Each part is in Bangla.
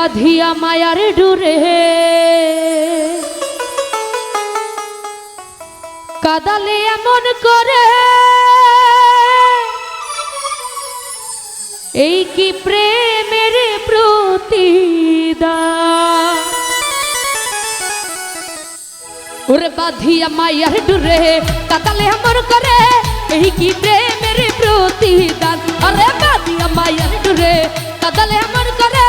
বাঁধিয়া মায়ার ডুরে। কাদালে এমন করে। এই কি প্রেমের প্রতিদান? ওরে বাঁধিয়া মায়ার ডুরে, কাদালে এমন করে। এই কি প্রেমের প্রতিদান? আরে বাঁধিয়া মায়ার ডুরে, কাদালে এমন করে।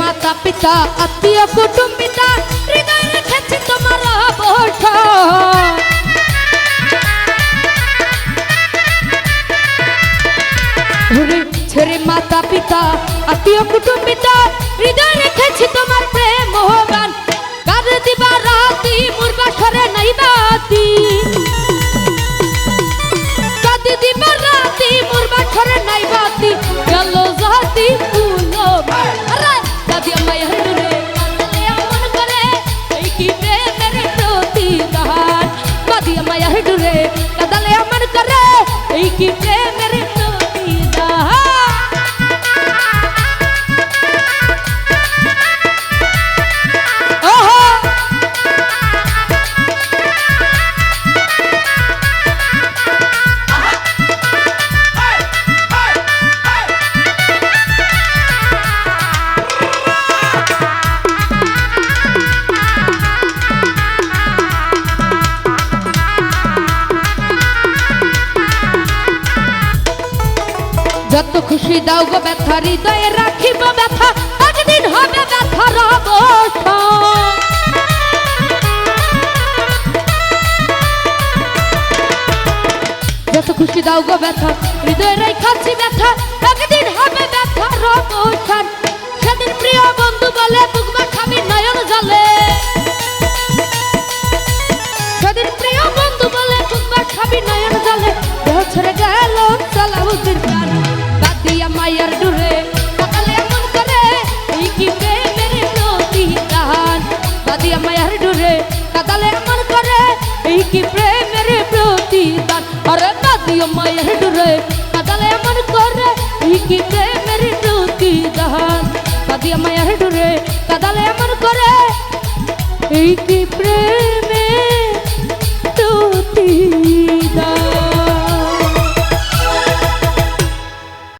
মাতা পিতা, আত্মীয় কুটুম্বিতা, হৃদয় রেখেছি তোমার বঠা ছেড়ে মাতা পিতা, আত্মীয় কুটুম্বিতা, হৃদয় রেখেছি তোমার প্রেম গান। কাঁদে দিবা রাতি মোর বাসরে নাই বাতি। কাঁদে দিবা কি খুশি দাও গো ব্যথা, হৃদয়ে রাখিব ব্যথা একদিন হবে ব্যথার অবসান? যত খুশি দাও গো ব্যথা, হৃদয়ে রেখাচ্ছি ব্যথা একদিন হবে ব্যথার অবসান? সেদিন প্রিয় বন্ধু বলে বুকবা খাবি নয়ন জলে। সেদিন প্রিয় বন্ধু বলে বুকবা খাবি নয়ন জলে। ছেড়ে গেল সালাউদ্দিন খান। বাদিয়া মায়ের ডুরে। সকালে এমন করে এই কি প্রেমের প্রতিদান। বাদিয়া মায়ের ডুরে কাদালে এমন করে এই কি প্রেমের প্রতিদান। আরে বাদিয়া মায়ের ডুরে কাদালে এমন করে এই কি প্রেমের প্রতিদান। বাদিয়া মায়ের ডুরে কাদালে এমন করে এই কি প্রেম